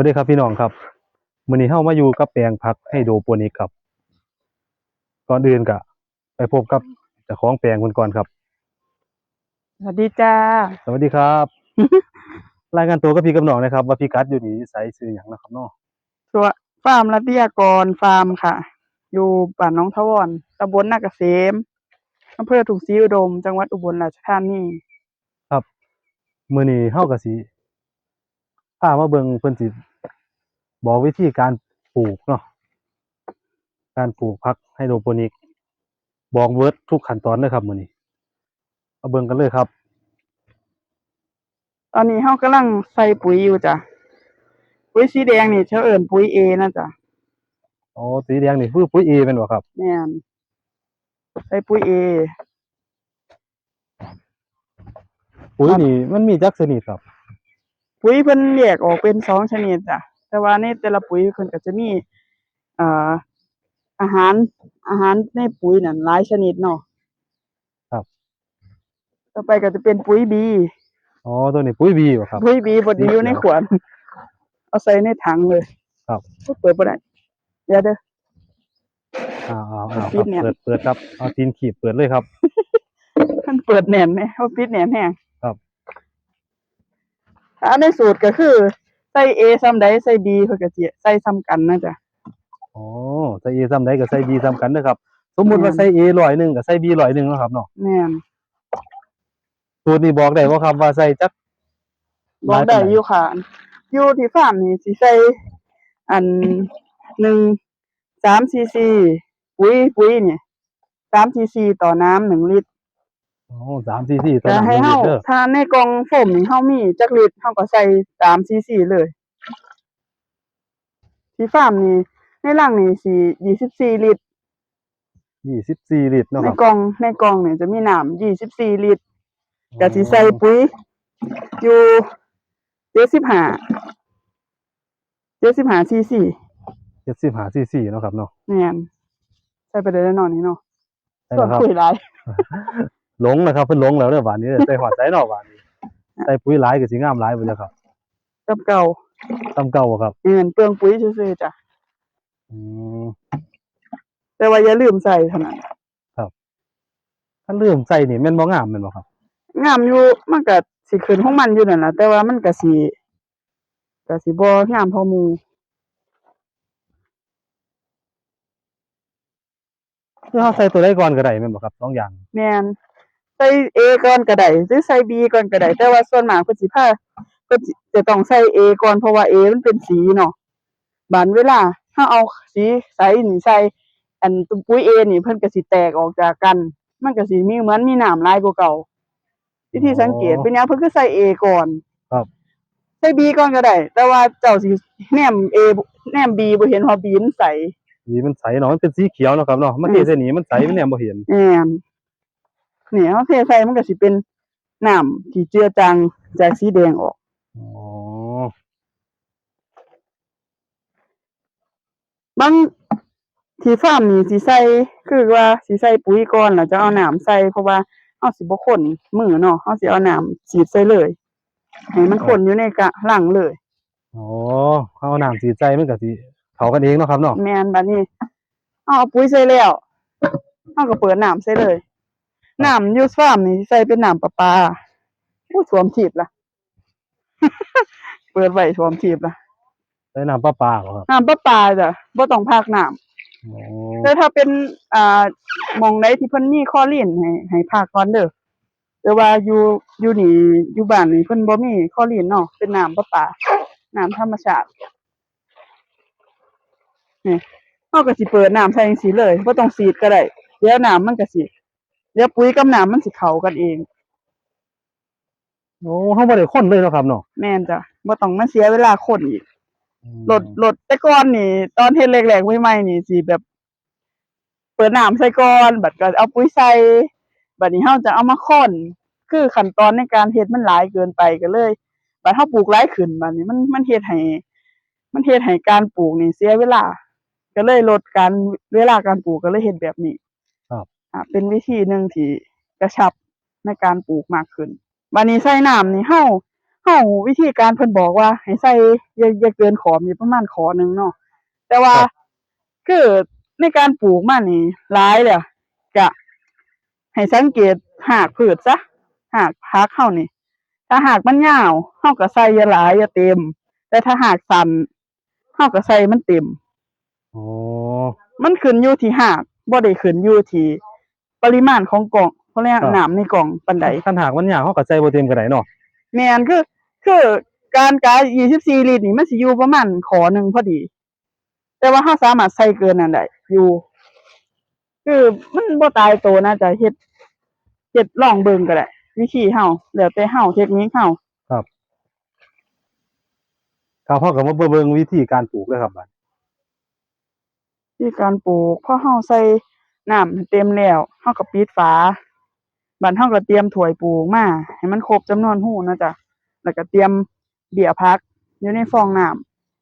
วัสดีครับพี่น้องครับมื้อนี้เฮามาอยู่กับแปลงผักไฮโดรโปนิกครับ ก่อนอื่นก็ไปพบกับเจ้าของแปลงเพิ่นก่อนครับ สวัสดีจ้า สวัสดีครับ รายงานตัวกับพี่กับน้องนะครับ ว่าพี่กัดอยู่นี่ไสชื่อหยังนะครับเนาะตัวฟาร์มรัตยากรฟาร์มค่ะ อยู่บ้านหน้องทวรตำบลนาเกษมอำเภอถุงศรีอุดม จังหวัดอุบลราชธานีครับมื้อนี้เฮาก็สิพามาเบิ่งเพิ่นสิ บอกวิธีการปลูกเนาะการปลูกผักไฮโดรโปนิก บอกเวิร์ดทุกขั้นตอนเลยครับมื้อนี้เอาเบิ่งกันเลยครับ ตอนนี้เฮากำลังใส่ปุ๋ยอยู่จ้ะปุ๋ยสีแดงนี่เขาเอิ้นปุ๋ยเอนะจ้ะอ๋อสีแดงนี่คือปุ๋ย A แม่นบ่ครับแม่นใส่ปุ๋ยเอปุ๋ยครับนี่มันมีจักชนิดครับ ปุ๋ยเพิ่นแยกออกเป็นสองชนิดจ้ะ แต่ว่าในแต่ละปุ๋ยเพิ่นก็จะมีเอ่ออาหารอาหารในปุ๋ยนั่นหลายชนิดเนาะครับ ต่อไปก็จะเป็นปุ๋ยบีอ๋อตัวนี้ปุ๋ย B บ่ครับ ปุ๋ยบีบดอยู่ในขวดเอาใส่ในถังเลยครับเปิดบ่ได้เดี๋ยวเด้ออ่าอ่าอ่าปิครัดบเนี่ยเปิดเปิดครับเอาตีนขีบเปิดเลยครับมันเปิดแน่นไหมเขาปิดแน่นแห้งครับอันในสูตรก็คือ ใส่ A ซ้ำใดใส่ B เพิ่นก็สิใส่ซ้ำกันนะจ๊ะ อ๋อใส่ A ซ้ำใดก็ใส่ B ซ้ำกันเด้อครับ สมมุติว่าแม่น ใส่ A ร้อยหนึงก็ใส่ B ร้อยหนึงเนาะครับเนาะแม่นสูตรนี้บอกได้บ่ครับว่าใส่จักบอกได้หลายปานใดอยู่ค่ะ อยู่ที่ฟาร์มนี่สิใส่อันหนึ่งสามซีซีปุ๋ยปุ๋ยนี่สามซีซีต่อน้ำหนึ่งลิตร อ๋อ3 cc ต่อแต่น้ำให้1ลิเฮาตรเด้อถ้าในกล่องโฟมนี่เฮามีจักลิตรเฮาก็ใส่สามซีซีเลย ที่ฟาร์มนี่ในรังนี่สิยี่สิบสี่ลิตร24ลิตรเนาะในครับกล่องในกล่องนี่จะมีน้ำยี่สิบสี่ลิตรก็สิใส่ปุ๋ย อยู่เจ็ดสิบห้าเจ็ดสิบห้าซีซี75 cc เนาะครับเนาะแม่นใส่ไปได้แน่นอนนี่เนาะใช่ส่วนแล้วครับ ปุ๋ยหลาย หลงนะครับเพิ่นหลงแล้วเด้อหวานนี้เด้อใส่หอดใส่เนาะหวานนี้ใส่ปุ๋ยหลายก็สิงามหลายพุ่นเด้อครับกับเก่าตำเก่าบ่ครับเงินเปลืองปุ๋ยซื่อๆจ้ะอืมแต่ว่าอย่าลืมใส่เท่านั้นถ้าลืมใส่นี่แม่นบ่งามแม่นบ่ครับ งามอยู่มันก็สิขึ้นของมันอยู่นั่นล่ะแต่ว่ามันก็สิก็สิบ่งามพอหมู่คือเฮาใส่ตัวใดก่อนก็ได้แม่นบ่ครับสองอย่างแม่น ใส่ A ก่อนก็ได้หรือใส่ B ก่อนก็ได้แต่ว่าส่วนมากเพิ่นสิพาเพิ่นสิจะต้องใส่ A ก่อนเพราะว่า A มันเป็นสีเนาะบานเวลาถ้าเอาสีใสนี่ใส่อันตุ่มปุ๋ย A นี่เพิ่นก็สิแตกออกจากกัน มันก็สิมีเหมือนมีน้ำลายกว่าเก่าวิธีสังเกตเป็นหยังเพิ่นคือใส่ A ก่อนครับใส่ B ก่อนก็ได้ แต่ว่าเจ้าสิแนม A บ่แนม B บ่เห็นว่า B มันใสสีมันใสเนาะมันเป็นสีเขียวเนาะครับเนาะมันเทใส่นี่มันใสมันแนมบ่เห็นแม่น เนี่ยเฮาเทใส่มันก็สิเป็นน้ำที่เจือจางจากสีแดงออกอ๋อบางที่ฟาร์มนี่สิใส่คือว่าสิใส่ปุ๋ยก่อนแล้วจะเอาน้ำใส่เพราะว่าเฮาสิบ่ข้นมือเนาะเฮาสิเอาน้ำฉีดใส่เลยให้มันข้นอยู่ในกะหลังเลยอ๋อเอาน้ำสีใจมันก็สิเข้ากันเองเนาะครับเนาะแม่นบัดนี้เอาเอาปุ๋ยใส่แล้วเฮาก็เปิดน้ำใส่เลย น้ำอยู่ฟาร์มนี่ใส่เป็นน้ำประปาอู้ท่วมทีบล่ะ เปิดไว้ท่วมทีบล่ะใส่น้ำประปาบ่ครับน้ำประปาจ้ะบ่ต้องพากน้ำอ๋อแต่ถ้าเป็นอ่าหมองใดที่เพิ่นมีคลอรีนให้ให้พากก่อนเด้อแต่ว่าอยู่อยู่นี่อยู่บ้านนี่เพิ่นบ่มีคลอรีนเนาะเป็นน้ำประปาน้ำธรรมชาตินี่เฮาก็สิเปิดน้ำใส่จังซี่เลยบ่ต้องสีดก็ได้เดี๋ยวน้ำมันก็สิ เดี๋ยวปุ๋ยกับน้ำมันสิเข้ากันเอง โอ้เฮาบ่ได้คนเลยเนาะครับเนาะแม่นจ้ะบ่ต้องมาเสียเวลาคนอีกรถรถแต่ก่อนนี่ ตอนเฮ็ดแรกๆใหม่ๆนี่สิแบบ เปิดน้ำใส่ก่อนบัดก็เอาปุ๋ยใส่บัดนี้เฮาจะเอามาค้นคือขั้นตอนในการเฮ็ดมันหลายเกินไปก็เลยบัดเฮาปลูกหลายขึ้นบัดนี้มันมันเฮ็ดให้มันเฮ็ดให้การปลูกนี่เสียเวลา ก็เลยลดการเวลาการปลูกก็เลยเฮ็ดแบบนี้ครับ อ่าเป็นวิธีหนึ่งที่กระชับในการปลูกมากขึ้นบัดนี้ใส่น้ำนี่เฮาเฮาวิธีการเพิ่นบอกว่า ให้ใส่อย่าอย่าเกินขอบนี่ประมาณขอหนึงเนาะแต่ว่าครับคือในการปลูกมันนี่หลายแล้วก็ให้สังเกตหากพืชซะหากพักเฮานี่ ถ้าหากมันยาวเฮาก็ใส่อย่าหลายอย่าเต็ม แต่ถ้าหากสั้นเฮาก็ใส่มันเต็มอ๋อมันขึ้นอยู่ที่หากบ่ได้ขึ้นอยู่ที่ ปริมาณของกล่องเพราะแล้น้ำในกล่องปานใดคันหากมันยาวเฮาก็ใส่บ่เต็มก็ได้เนาะแม่นคือคือการกา24ลิตรนี่มันสิอยู่ประมาณขอหนึงพอดี แต่ว่าเราสามารถใส่เกินนั้นได้อยู่ คือมันบ่ตายตัวนะจะเฮ็ดเฮ็ดลองเบิ่งก็ได้วิธีเฮาแล้วแต่เฮาเทคนิคเฮาครับครับเฮาก็มาเบิ่งวิธีการปลูกเลยครับบัดวิธีการปลูกพอเฮาใส่ น้ำให้เต็มแล้วเฮาก็ปิดฝาบัดเฮาก็เตรียมถ้วยปลูกมาให้มันครบจำนวนหูนะจ๊ะแล้วก็เตรียมเบี้ยผักอยู่ในฟองน้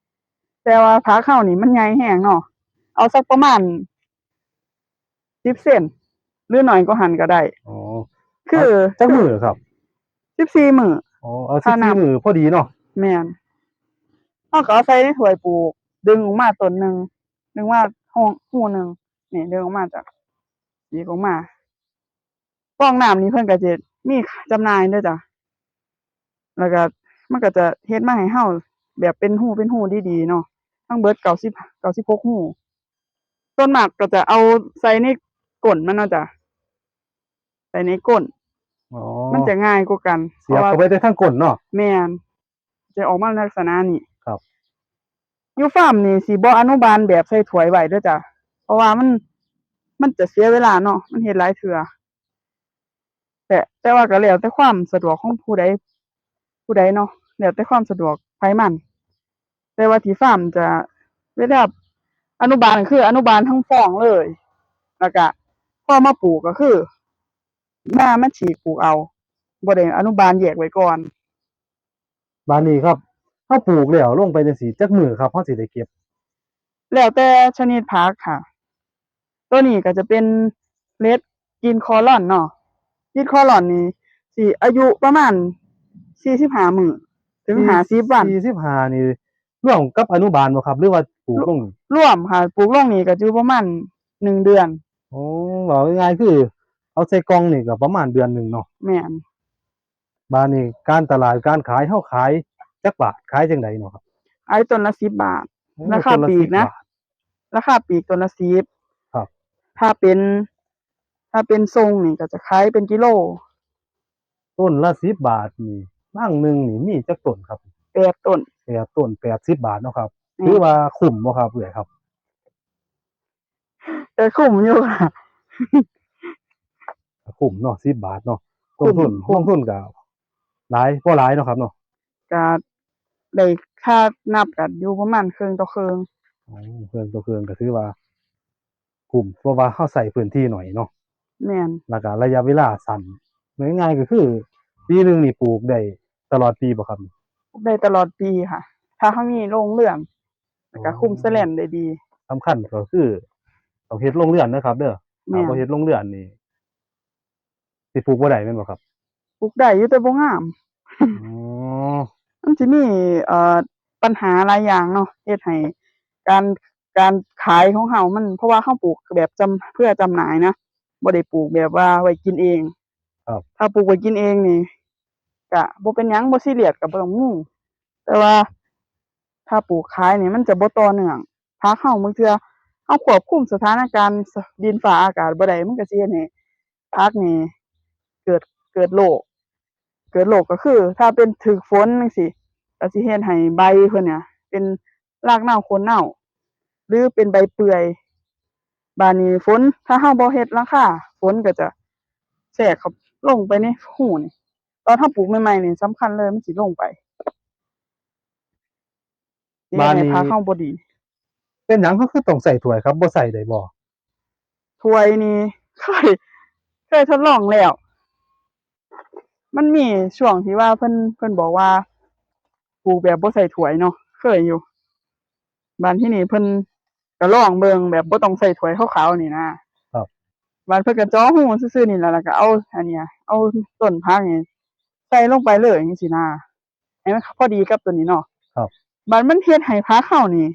ำแต่ว่าผักเฮานี่มันใหญ่แฮงเนาะเอาสักประมาณ10เซนหรือน้อยกว่าหันก็ได้อ๋อคือจักมือครับ14มื้ออ๋อเอาถ้านับ14มือพอดีเนาะแม่นเฮาก็เอาใส่ในถ้วยปลูกดึงออกมาต้นหนึงดึงมาห้องหูหนึง นี่ดึงออกมาจากดีออกมาฟองน้ำนี้เพิ่นก็จะมีจำหน่ายเด้อจ้ะแล้วก็มันก็จะเฮ็ดมาให้เฮาแบบเป็นหูเป็นหูดีๆเนาะทั้งเบิด90 96หูส่วนมากก็จะเอาใส่ในก้นมันเนาะจ้ะใส่ในก้นอ๋อมันจะง่ายกว่ากันเสียบพราะว่าเข้าไปได้ทั้งก้นเนาะแม่นจะออกมาลักษณะนี้ครับอยู่ฟาร์มนี่สิบ่อนุบาลแบบใส่ถ้วยไว้เด้อจ้ะ เพราะว่ามันมันจะเสียเวลาเนาะมันเฮ็ดหลายเทื่อแต่แต่ว่าก็แล้วแต่ความสะดวกของผู้ใดผู้ใดเนาะแล้วแต่ความสะดวกไผมัน แต่ว่าที่ฟาร์มจะเวลาอนุบาลคือ อนุบาลทั้งฟองเลยแล้วก็พอมาปลูกก็คือมามาฉีกปลูกเอาบ่ได้อนุบาลแยกไว้ก่อนบานนี้ครับเฮาปลูกแล้วลงไปจังซี่จักมือครับเฮาสิได้เก็บ แล้วแต่ชนิดผักค่ะ ตัวนี้ก็จะเป็นเลดกินคอลอนเนาะกินคอลอนนี่สิอายุประมาณ45มื้อถึง50วัน45นี่ร่วมกับอนุบาลบ่ครับ หรือว่าปลูกลงรวมค่ะปลูกลงนี่ก็อยู่ประมาณ1เดือนโอ้บอกง่ายๆคือ เอาใส่กล่องนี่ก็ประมาณเดือนหนึงเนาะแม่นบานนี้การตลาดการขายเฮาขายจักบาทขายจังไดเนาะครับไอ้ต้นละ10บาทโอ้ราคาต้นละปลีก10นะบาทราคาปลีกต้นละ10ครับ ถ้าเป็น ถ้าเป็นทรงนี่ก็จะขายเป็นกิโล ต้นละ10บาทนี่บางหนึงนี่มีจักต้นครับ8ต้นแปดต้น80บาทเนาะครับอืม ถือว่าคุ้มบ่ครับเอื้อยครับ แต่คุ้มอยู่ค่ะ คุ้มเนาะ10บาทเนาะคุ้ลงมทุนคุ้ลมงทุนก็หลายบ่หลายเนาะครับเนาะก็ได้ค่านับกันอยู่ประมาณครึ่งต่อครึ่ง อ๋อเครื่องตัวเครื่องก็ถือว่า คุ้มเพราะว่าเฮาใส่พื้นที่หน่อยเนาะแม่นแล้วก็ระยะเวลาสั้นง่ายๆก็คือปีหนึงนี่ปลูกได้ตลอดปีบ่ครับได้ตลอดปีค่ะ ถ้าเขามีโรงเรือนแล้วก็อ๋อคุมแสลนได้ดีสำคัญก็คือต้องเฮ็ดโรงเรือนนะครับ เด้อแม่ถ้านบ่เฮ็ดโรงเรือนนี่สิปลูกบ่ได้แม่นบ่ครับปลูกได้อยู่แต่บ่งาม อ๋อมันสิมีเอ่อปัญหาหลายอย่างเนาะเฮ็ดให้การ การขายของเฮามันเพราะว่าเฮาปลูกแบบจำเพื่อจำหน่ายนะบ่ได้ปลูกแบบว่าไว้กินเองครับถ้าปลูกไว้กินเองนี่ก็บ่เป็นหยังบ่ซีเรียสก็บ่ต้องงุ่งแต่ว่า ถ้าปลูกขายนี่มันจะบ่ต่อเนื่องผักเฮาบางเทื่อเฮาควบคุมสถานการณ์สดินฟ้าอากาศบ่ได้มันก็สิเฮ็ดให้ผักนี่เกิดเกิดโรคเกิดโรคก็คือ ถ้าเป็นถึกฝนจังซี่ก็สิเฮ็ดให้ใบเพิ่นเนี่ยเป็นรากเน่าโคนเน่า หรือเป็นใบเปื่อย บานนี้ฝนถ้าเฮาบ่เฮ็ดหลังคาฝนก็จะแทรกเข้าลงไปในหูนี่ตอนเฮาปลูกใหม่ๆนี่สำคัญเลยมันสิลงไปสิเฮ็ดให้ผักเฮาบ่ดี เป็นหยังเขาคือต้องใส่ถ้วยครับบ่ใส่ได้บ่ถ้วยนี่เคยเคยทดลองแล้ว มันมีช่วงที่ว่าเพิ่นเพิ่นบอกว่าปลูกแบบบ่ใส่ถ้วยเนาะเคยอยู่บ้านที่นี่เพิ่น ก็ลองเบิ่งแบบบ่ต้องใส่ถ้วยขาวๆนี่นะครับบ้านเพิ่นก็จ่อหูซื่อๆนี่แหละแล้วก็เอา อันเนี้ยเอาต้นผักนี่ใส่ลงไปเลยจังซี่นะให้ให้มันพอดีกับตัวนี้เนาะครับบัดมันเฮ็ดให้พักเฮานี่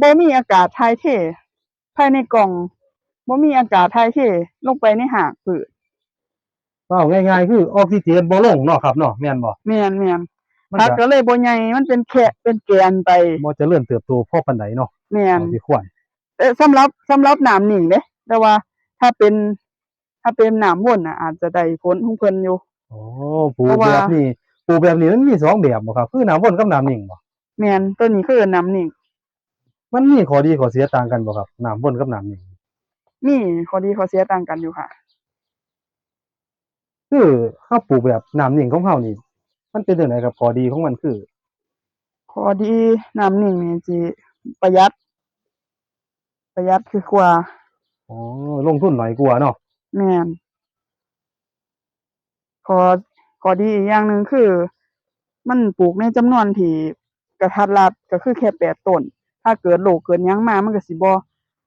บ่มีอากาศถ่ายเทภายในกล่องบ่มีอากาศถ่ายเทลงไปในหากพืชเอาง่ายๆคือออกซิเจนบ่ลงเนาะครับเนาะแม่นบ่แม่นแม่นมัน พักก็ก็เลยบ่ใหญ่มันเป็นแค่เป็นแกนไปบ่เจริญเติบโตพอปานใดเนาะแม่นเอาที่ควรแต่สำหรับสำหรับน้ำนิ่งเด้แต่ว่าถ้าเป็น ถ้าเป็นน้ำวนน่ะ อาจจะได้ผลของเพิ่นอยู่โอ้ปลูกเพราะว่าแบบนี้ปลูกแบบนี้มันมีสองแบบบ่ครับคือน้ำวนกับน้ำนิ่งบ่แม่นตัวนี้คือน้ำนิ่งมันมีข้อดีข้อเสียต่างกันบ่ครับน้ำวนกับน้ำนิ่งมีข้อดีข้อเสียต่างกันอยู่ค่ะ คือเฮาปลูกแบบน้ำนิ่งของเฮานี่ มันเป็นจังไดครับข้อดีของมันคือข้อดีน้ำนิ่งนี่สิประหยัด ประหยัดคือกว่าอ๋อลงทุนน้อยกว่าเนาะแม่นข้อข้อดีอีกอย่างหนึ่งคือ มันปลูกในจำนวนที่กระทัดรัดก็คือแค่แปดต้น ถ้าเกิดโรคเกิดหยังมามันก็สิบ่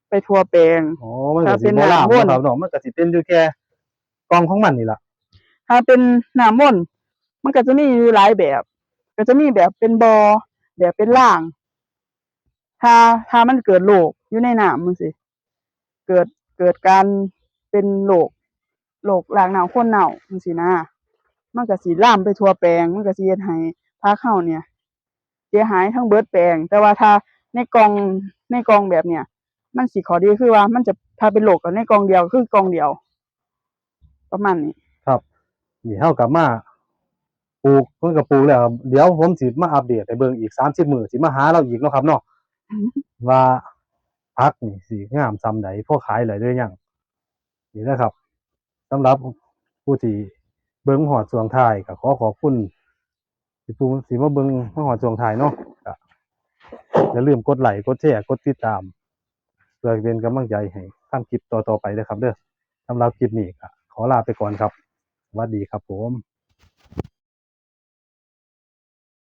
ไปทั่วแปลง อ๋อมันก็ถ้าสิเป็นบ่ลามน้ำวนเนาะครับเนาะมันก็สิเป็นอยู่แค่กองของมันนี่ล่ะ ถ้าเป็นน้ำมนต์ มันก็จะมีอยู่หลายแบบ ก็จะมีแบบเป็นบอ่อแบบเป็นล่าง ถ้าถ้ามันเกิดโรคอยู่ในน้ำมันสิ เกิดเกิดการเป็นโรคโรคลางหนาวคนเน่าจังซี่นะมันก็สิลามไปทั่วแปลง มันก็สิเฮ็ดให้ผักเฮาเนี่ยเสียหายทั้งเบิดแปลง แต่ว่าถ้าในกองในกองแบบเนี้ยมันสิข้อดีคือว่ามันจะถ้าเป็นโรคก็ในกองเดียวคือกองเดียว ประมาณนี้ครับ นี่เฮากับมา ปลูกเพิ่นก็ปลูกแล้วครับเดี๋ยวผมสิมาอัปเดตให้เบิ่งอีก30มื้อสิมาหาเราอีกเนาะครับเนาะว่าพักนี่สิงามซำใดพอขายได้หรือยังนี่นะครับสำหรับผู้ที่เบิ่งฮอดช่วงท้ายก็ขอขอบคุณที่ผู้สิมาเบิ่งมาฮอดช่วงท้ายเนาะก็อย่าลืมกดไลค์กดแชร์กดติดตามเพื่อเป็นกำลังใจให้ทำคลิปต่อๆไปเด้อครับ เด้อสำหรับคลิปนี้ก็ขอลาไปก่อนครับสวัสดีครับผม